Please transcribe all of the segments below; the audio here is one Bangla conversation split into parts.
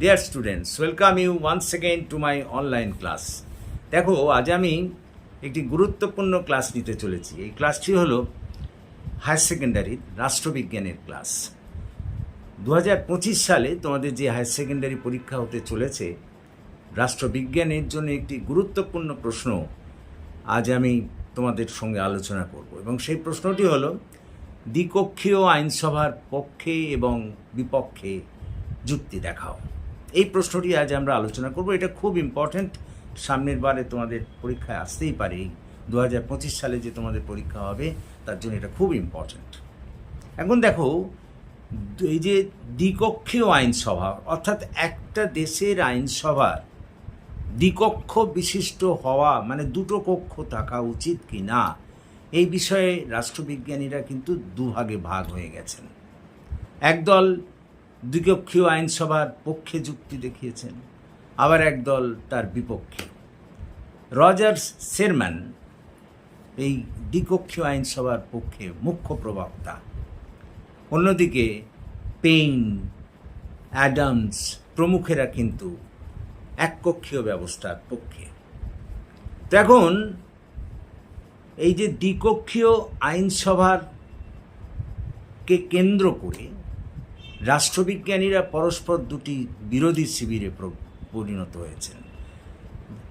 Dear students welcome you once second to my online class দেখো, আজ আমি একটি গুরুত্বপূর্ণ ক্লাস নিতে চলেছি। এই ক্লাসটি হলো হায়ার সেকেন্ডারির রাষ্ট্রবিজ্ঞানের ক্লাস দু পঁচিশ সালে তোমাদের যে হায়ার সেকেন্ডারি পরীক্ষা হতে চলেছে, রাষ্ট্রবিজ্ঞানের জন্য একটি গুরুত্বপূর্ণ প্রশ্ন আজ আমি তোমাদের সঙ্গে আলোচনা করব। এবং সেই প্রশ্নটি হলো দ্বিকক্ষীয় আইনসভার পক্ষে এবং বিপক্ষে যুক্তি দেখাও। এই প্রশ্নটি আজ আমরা আলোচনা করব। এটা খুব ইম্পর্ট্যান্ট সামনের বারে তোমাদের পরীক্ষায় আসতেই পারে। এই দু সালে যে তোমাদের পরীক্ষা হবে, তার জন্য এটা খুব ইম্পর্ট্যান্ট এখন দেখো, এই যে দ্বিকক্ষীয় আইনসভা, অর্থাৎ একটা দেশের আইনসভার দ্বিকক্ষ বিশিষ্ট হওয়া মানে দুটো কক্ষ থাকা উচিত কি না এই বিষয়ে রাষ্ট্রবিজ্ঞানীরা কিন্তু দুভাগে ভাগ হয়ে গেছেন। একদল দ্বিকক্ষীয় আইনসভার পক্ষে যুক্তি দেখিয়েছেন। আবার একদল তার বিপক্ষে। রজার্স শেরম্যান, এই দ্বিকক্ষীয় আইনসভার পক্ষে মুখ্য প্রবক্তা। অন্যদিকে, পেইন, অ্যাডামস প্রমুখেরা কিন্তু এককক্ষীয় ব্যবস্থার পক্ষে। তো এখন, এই যে দ্বিকক্ষীয় আইনসভার কে কেন্দ্র করে রাষ্ট্রবিজ্ঞানীরা পরস্পর দুটি বিরোধী শিবিরে পরিণত হয়েছেন।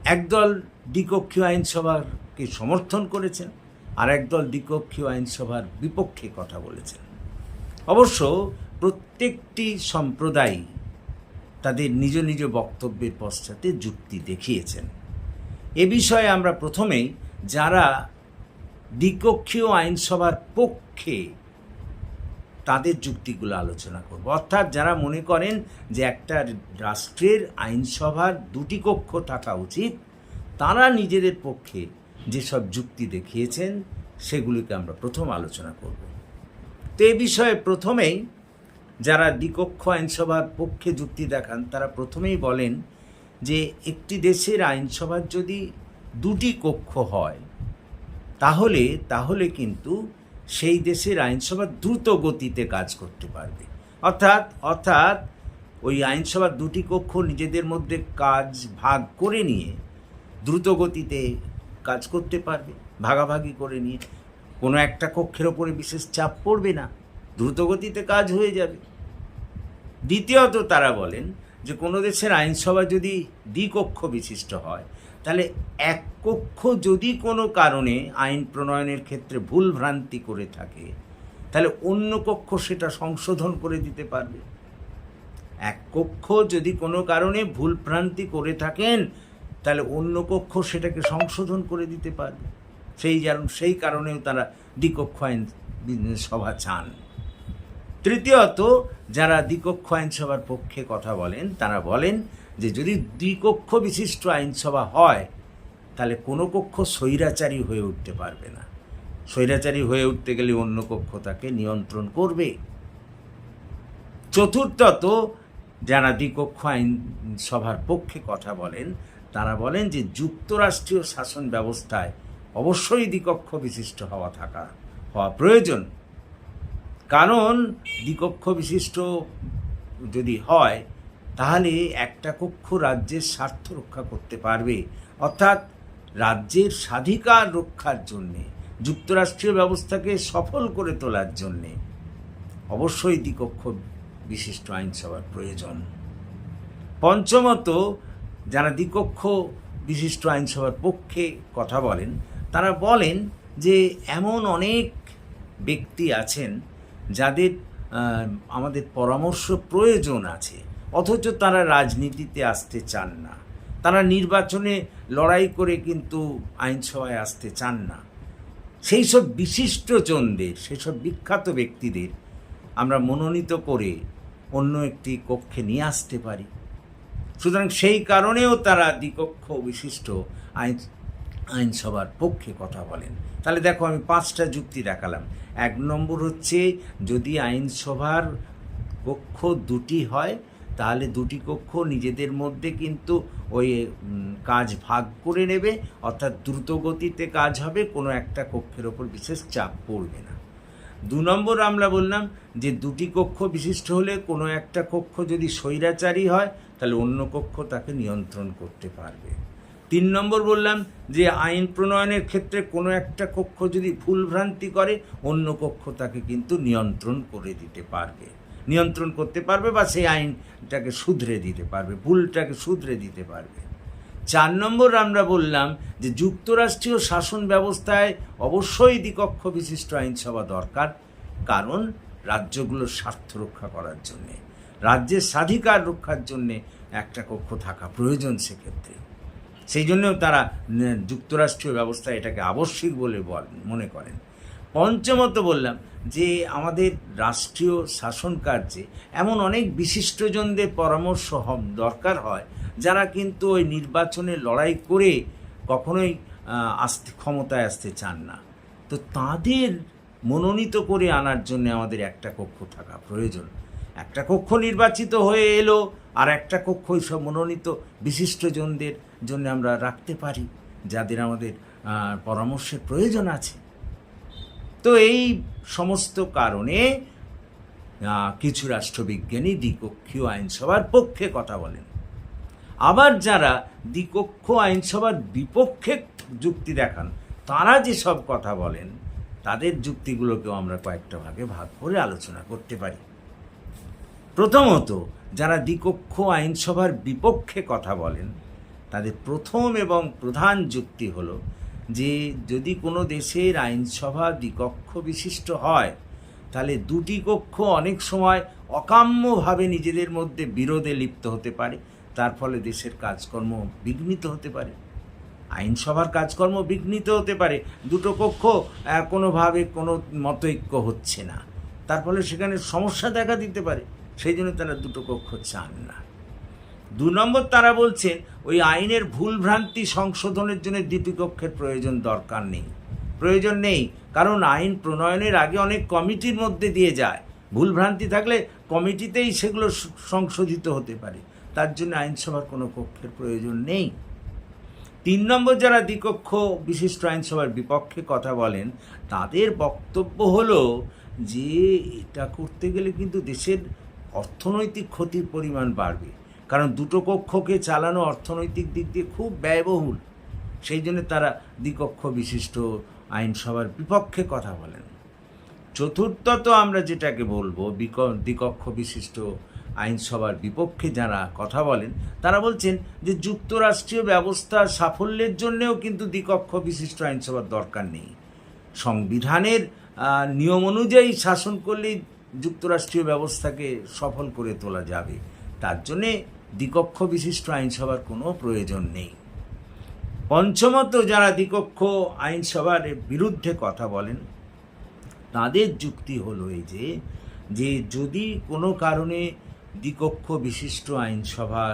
একদল দ্বিকক্ষীয় আইনসভাকে সমর্থন করেছেন, আর একদল দ্বিকক্ষীয় আইনসভার বিপক্ষে কথা বলেছেন। অবশ্য প্রত্যেকটি সম্প্রদায় তাদের নিজ নিজ বক্তব্যের পশ্চাতে যুক্তি দেখিয়েছেন। এ বিষয়ে আমরা প্রথমেই যারা দ্বিকক্ষীয় আইনসভার পক্ষে তাদের যুক্তিগুলো আলোচনা করব। অর্থাৎ যারা মনে করেন যে একটা রাষ্ট্রের আইনসভার দুটি কক্ষ থাকা উচিত, তারা নিজেদের পক্ষে যেসব যুক্তি দেখিয়েছেন, সেগুলিকে আমরা প্রথম আলোচনা করব। তো এ বিষয়ে প্রথমেই যারা দ্বিকক্ষ আইনসভার পক্ষে যুক্তি দেখান, তারা প্রথমেই বলেন যে একটি দেশের আইনসভার যদি দুটি কক্ষ হয়, তাহলে তাহলে কিন্তু সেই দেশের আইনসভা দ্রুত গতিতে কাজ করতে পারবে। অর্থাৎ অর্থাৎ ওই আইনসভার দুটি কক্ষ নিজেদের মধ্যে কাজ ভাগ করে নিয়ে দ্রুত গতিতে কাজ করতে পারবে, ভাগাভাগি করে নিয়ে। কোনো একটা কক্ষের ওপরে বিশেষ চাপ পড়বে না, দ্রুত গতিতে কাজ হয়ে যাবে। দ্বিতীয়ত তারা বলেন যে কোনো দেশের আইনসভা যদি দ্বিকক্ষ বিশিষ্ট হয় তাহলে এক কক্ষ যদি কোনো কারণে আইন প্রণয়নের ক্ষেত্রে ভুল ভ্রান্তি করে থাকে, তাহলে অন্য কক্ষ সেটা সংশোধন করে দিতে পারবে। এক কক্ষ যদি কোনো কারণে ভুল ভ্রান্তি করে থাকেন, তাহলে অন্য কক্ষ সেটাকে সংশোধন করে দিতে পারবে। সেই যেন, সেই কারণেও তারা দ্বিকক্ষ আইন সভা চান। তৃতীয়ত, যারা দ্বিকক্ষ আইনসভার পক্ষে কথা বলেন, তারা বলেন যে যদি দ্বিকক্ষ বিশিষ্ট আইনসভা হয়, তাহলে কোনো কক্ষ স্বৈরাচারী হয়ে উঠতে পারবে না। স্বৈরাচারী হয়ে উঠতে গেলে অন্য কক্ষ তাকে নিয়ন্ত্রণ করবে। চতুর্থত, যারা দ্বিকক্ষ আইন সভার পক্ষে কথা বলেন, তারা বলেন যে যুক্তরাষ্ট্রীয় শাসন ব্যবস্থায় অবশ্যই দ্বিকক্ষ বিশিষ্ট হওয়া থাকা, হওয়া প্রয়োজন। কারণ দ্বিকক্ষ বিশিষ্ট যদি হয় তাহলে একটা কক্ষ রাজ্যের স্বার্থ রক্ষা করতে পারবে। অর্থাৎ রাজ্যের স্বাধিকার রক্ষার জন্যে, যুক্তরাষ্ট্রীয় ব্যবস্থাকে সফল করে তোলার জন্যে। অবশ্যই দ্বিকক্ষ বিশিষ্ট আইনসভার প্রয়োজন। পঞ্চমত, যারা দ্বিকক্ষ বিশিষ্ট আইনসভার পক্ষে কথা বলেন, তারা বলেন যে এমন অনেক ব্যক্তি আছেন যাদের আমাদের পরামর্শ প্রয়োজন আছে। অথচ তারা রাজনীতিতে আসতে চান না। তারা নির্বাচনে লড়াই করে কিন্তু আইনসভায় আসতে চান না। সেই সব বিশিষ্টজনদের সেসব বিখ্যাত ব্যক্তিদের আমরা মনোনীত করে অন্য একটি কক্ষে নিয়ে আসতে পারি। সুতরাং সেই কারণেও তারা দ্বিকক্ষ বিশিষ্ট আইন, আইনসভার পক্ষে কথা বলেন। তাহলে দেখো আমি পাঁচটা যুক্তি দেখালাম। এক নম্বর হচ্ছে যদি আইনসভার কক্ষ দুটি হয় তাহলে দুটি কক্ষ নিজেদের মধ্যে কিন্তু ওই কাজ ভাগ করে নেবে, অর্থাৎ দ্রুত গতিতে কাজ হবে, কোনো একটা কক্ষের ওপর বিশেষ চাপ পড়বে না। দু নম্বর আমরা বললাম যে দুটি কক্ষ বিশিষ্ট হলে কোনো একটা কক্ষ যদি স্বৈরাচারী হয়, তাহলে অন্য কক্ষ তাকে নিয়ন্ত্রণ করতে পারবে। তিন নম্বর বললাম যে আইন প্রণয়নের ক্ষেত্রে কোনো একটা কক্ষ যদি ভুলভ্রান্তি করে, অন্য কক্ষ তাকে কিন্তু নিয়ন্ত্রণ করে দিতে পারবে। নিয়ন্ত্রণ করতে পারবে বা সেই আইনটাকে শুধরে দিতে পারবে, ভুলটাকে শুধরে দিতে পারবে। চার নম্বর আমরা বললাম যে যুক্তরাষ্ট্রীয় শাসন ব্যবস্থায় অবশ্যই দ্বিকক্ষ বিশিষ্ট আইনসভা দরকার, কারণ রাজ্যগুলোর স্বার্থ রক্ষা করার জন্যে, রাজ্যের স্বাধিকার রক্ষার জন্যে একটা কক্ষ থাকা প্রয়োজন সেক্ষেত্রে। সেই জন্যও তারা যুক্তরাষ্ট্রীয় ব্যবস্থা এটাকে আবশ্যিক বলে বল, মনে করেন। পঞ্চমত বললাম যে আমাদের রাষ্ট্রীয় শাসন কার্যে এমন অনেক বিশিষ্টজনদের পরামর্শ হম দরকার হয়, যারা কিন্তু ওই নির্বাচনে লড়াই করে কখনোই আসতে, ক্ষমতায় আসতে চান না। তো তাদের মনোনীত করে আনার জন্য আমাদের একটা কক্ষ থাকা প্রয়োজন। একটা কক্ষ নির্বাচিত হয়ে এলো, আর একটা কক্ষ সব মনোনীত বিশিষ্টজনদের জন্য আমরা রাখতে পারি, যাদের আমাদের পরামর্শের প্রয়োজন আছে। তো এই সমস্ত কারণে কিছু রাষ্ট্রবিজ্ঞানী দ্বিকক্ষীয় আইনসভার পক্ষে কথা বলেন। আবার যারা দ্বিকক্ষ আইনসভার বিপক্ষে যুক্তি দেখান, তারা যেসব কথা বলেন, তাদের যুক্তিগুলোকেও আমরা কয়েকটা ভাগে ভাগ করে আলোচনা করতে পারি। প্রথমত, যারা দ্বিকক্ষ আইনসভার বিপক্ষে কথা বলেন, তাদের প্রথম এবং প্রধান যুক্তি হলো যে যদি কোনো দেশের আইনসভা দ্বিকক্ষ বিশিষ্ট হয়, তাহলে দুটি কক্ষ অনেক সময় অকাম্যভাবে নিজেদের মধ্যে বিরোধে লিপ্ত হতে পারে। তার ফলে দেশের কাজকর্ম বিঘ্নিত হতে পারে। আইনসভার কাজকর্ম বিঘ্নিত হতে পারে। দুটো কক্ষ কোনোভাবে কোনো মতৈক্য হচ্ছে না। তার ফলে সেখানে সমস্যা দেখা দিতে পারে। সেই জন্য তারা দুটো কক্ষ চান না। দু নম্বর তারা বলছেন, ওই আইনের ভুলভ্রান্তি সংশোধনের জন্য দ্বিতীকক্ষের প্রয়োজন দরকার নেই। প্রয়োজন নেই, কারণ আইন প্রণয়নের আগে অনেক কমিটির মধ্যে দিয়ে যায়। ভুলভ্রান্তি থাকলে কমিটিতেই সেগুলো সংশোধিত হতে পারে। তার জন্য আইনসভার কোনো কক্ষের প্রয়োজন নেই। তিন নম্বর যারা দ্বিকক্ষ বিশিষ্ট আইনসভার বিপক্ষে কথা বলেন, তাদের বক্তব্য হলো যে, এটা করতে গেলে কিন্তু দেশের অর্থনৈতিক ক্ষতির পরিমাণ বাড়বে। কারণ দুটো কক্ষকে চালানো অর্থনৈতিক দিক দিয়ে খুব ব্যয়বহুল। সেই জন্য তারা দ্বিকক্ষ বিশিষ্ট আইনসভার বিপক্ষে কথা বলেন। চতুর্থত আমরা যেটাকে বলব, বিক- দ্বিকক্ষ বিশিষ্ট আইনসভার বিপক্ষে যারা কথা বলেন, তারা বলছেন যে যুক্তরাষ্ট্রীয় ব্যবস্থার সাফল্যের জন্যেও কিন্তু দ্বিকক্ষ বিশিষ্ট আইনসভার দরকার নেই। সংবিধানের নিয়ম অনুযায়ী শাসন করলেই যুক্তরাষ্ট্রীয় ব্যবস্থাকে সফল করে তোলা যাবে। তার জন্যে দ্বিকক্ষ বিশিষ্ট আইনসভার কোনো প্রয়োজন নেই। পঞ্চমত, যারা দ্বিকক্ষ আইনসভার বিরুদ্ধে কথা বলেন, তাদের যুক্তি হলো এই যে যে যদি কোনো কারণে দ্বিকক্ষ বিশিষ্ট আইনসভা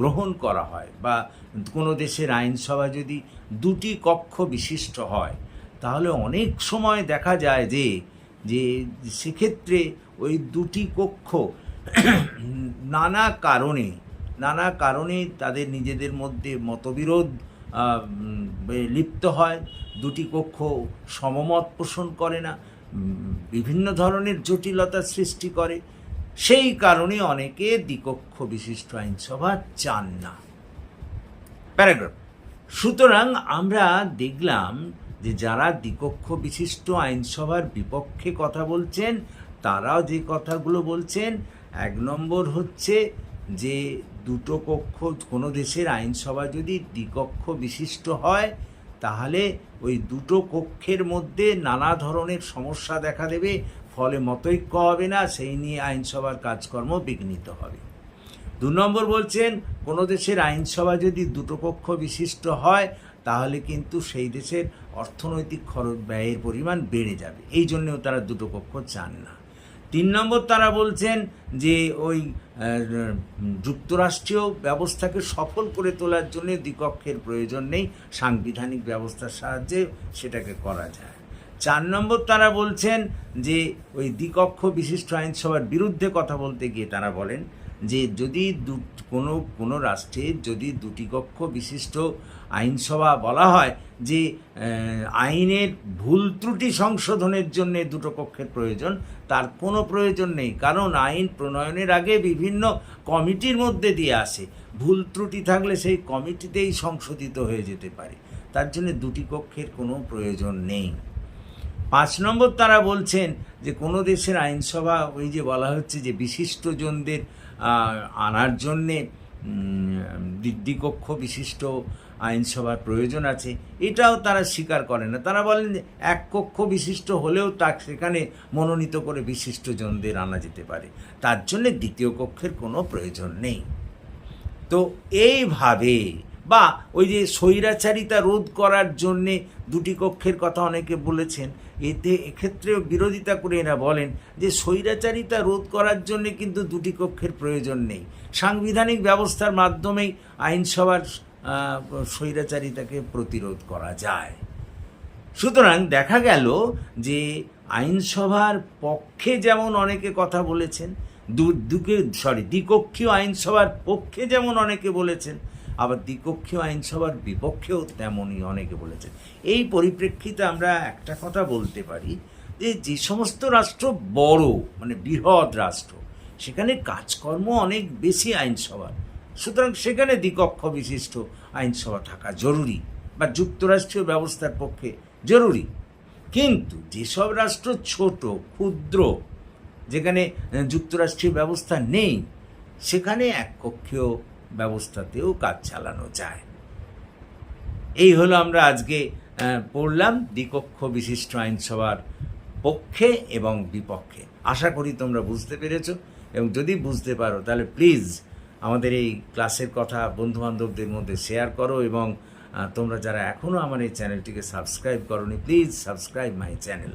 গ্রহণ করা হয় বা কোনো দেশের আইনসভা যদি দুটি কক্ষ বিশিষ্ট হয়, তাহলে অনেক সময় দেখা যায় যে যে সেক্ষেত্রে ওই দুটি কক্ষ নানা কারণে নানা কারণে তাদের নিজেদের মধ্যে মতবিরোধ লিপ্ত হয়। দুটি কক্ষ সমমত পোষণ করে না বিভিন্ন ধরনের জটিলতা সৃষ্টি করে। সেই কারণে অনেকে দ্বিকক্ষ বিশিষ্ট আইনসভা চান না। প্যারাগ্রাফ। সুতরাং আমরা দেখলাম যে যারা দ্বিকক্ষ বিশিষ্ট আইনসভার বিপক্ষে কথা বলছেন, তারাও যে কথাগুলো বলছেন এক নম্বর হচ্ছে যে দুটো কক্ষ কোনো দেশের আইনসভা যদি দ্বিকক্ষ বিশিষ্ট হয়, তাহলে ওই দুটো কক্ষের মধ্যে নানা ধরনের সমস্যা দেখা দেবে, ফলে মতৈক্য হবে না, সেই নিয়ে আইনসভার কাজকর্ম বিঘ্নিত হবে। দু নম্বর বলছেন, কোনো দেশের আইনসভা যদি দুটো কক্ষ বিশিষ্ট হয়, তাহলে কিন্তু সেই দেশের অর্থনৈতিক খরচ ব্যয়ের পরিমাণ বেড়ে যাবে। এই জন্যেও তারা দুটো কক্ষ চান না। তিন নম্বর তারা বলছেন যে ওই যুক্তরাষ্ট্রীয় ব্যবস্থাকে সফল করে তোলার জন্য দ্বিকক্ষের প্রয়োজন নেই, সাংবিধানিক ব্যবস্থার সাহায্যে সেটাকে করা যায়। চার নম্বর তারা বলছেন যে ওই দ্বিকক্ষ বিশিষ্ট আইনসভার বিরুদ্ধে কথা বলতে গিয়ে তারা বলেন যে যদি কোনো কোনো রাষ্ট্রে যদি দুটি কক্ষ বিশিষ্ট আইনসভা বলা হয় যে আইনের ভুল ত্রুটি সংশোধনের জন্য দুটো কক্ষের প্রয়োজন তার কোনো প্রয়োজন নেই। কারণ আইন প্রণয়নের আগে বিভিন্ন কমিটির মধ্যে দিয়ে আসে। ভুল ত্রুটি থাকলে সেই কমিটিতেই সংশোধিত হয়ে যেতে পারে। তার জন্য দুটি কক্ষের কোনো প্রয়োজন নেই। পাঁচ নম্বর তারা বলছেন যে কোনো দেশের আইনসভা ওই যে বলা হচ্ছে যে বিশিষ্টজনদের আহ, আনার জন্যে দিদ্যিকক্ষ বিশিষ্ট আইনসভার প্রয়োজন আছে। এটাও তারা স্বীকার করে না। তারা বলেন যে এক কক্ষ বিশিষ্ট হলেও তা সেখানে মনোনীত করে বিশিষ্টজনদের আনা যেতে পারে। তার জন্যে দ্বিতীয় কক্ষের কোনো প্রয়োজন নেই। তো এইভাবে বা ওই যে স্বৈরাচারিতা রোধ করার জন্যে দুটি কক্ষের কথা অনেকে বলেছেন, এতে এক্ষেত্রেও বিরোধিতা করে এরা বলেন যে স্বৈরাচারিতা রোধ করার জন্য কিন্তু দুটি কক্ষের প্রয়োজন নেই। সাংবিধানিক ব্যবস্থার মাধ্যমেই আইনসভার স্বৈরাচারিতাকে প্রতিরোধ করা যায়। সুতরাং দেখা গেল যে আইনসভার পক্ষে যেমন অনেকে কথা বলেছেন, দু- দুকে সরি দ্বিকক্ষীয় আইনসভার পক্ষে যেমন অনেকে বলেছেন আবার দ্বিকক্ষীয় আইনসভার বিপক্ষেও তেমনই অনেকে বলেছেন। এই পরিপ্রেক্ষিতে আমরা একটা কথা বলতে পারি যে যে সমস্ত রাষ্ট্র বড় মানে বৃহৎ রাষ্ট্র, সেখানে কাজকর্ম অনেক বেশি আইনসভার। সুতরাং সেখানে দ্বিকক্ষ বিশিষ্ট আইনসভা থাকা জরুরি বা যুক্তরাষ্ট্রীয় ব্যবস্থার পক্ষে জরুরি। কিন্তু যেসব রাষ্ট্র ছোট, ক্ষুদ্র, যেখানে যুক্তরাষ্ট্রীয় ব্যবস্থা নেই, সেখানে এককক্ষীয় ব্যবস্থাতেও কাজ চালানো যায় এই হলো আমরা আজকে পড়লাম দ্বিকক্ষ বিশিষ্ট আইনসভার পক্ষে এবং বিপক্ষে আশা করি তোমরা বুঝতে পেরেছ এবং যদি বুঝতে পারো তাহলে প্লিজ আমাদের এই ক্লাসের কথা বন্ধুবান্ধবদের মধ্যে শেয়ার করো এবং তোমরা যারা এখনও আমার এই চ্যানেলটিকে সাবস্ক্রাইব করোনি please subscribe my channel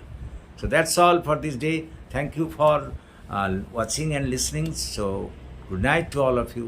that's all for this day. Thank you for uh, watching and listening. So good night to all of you.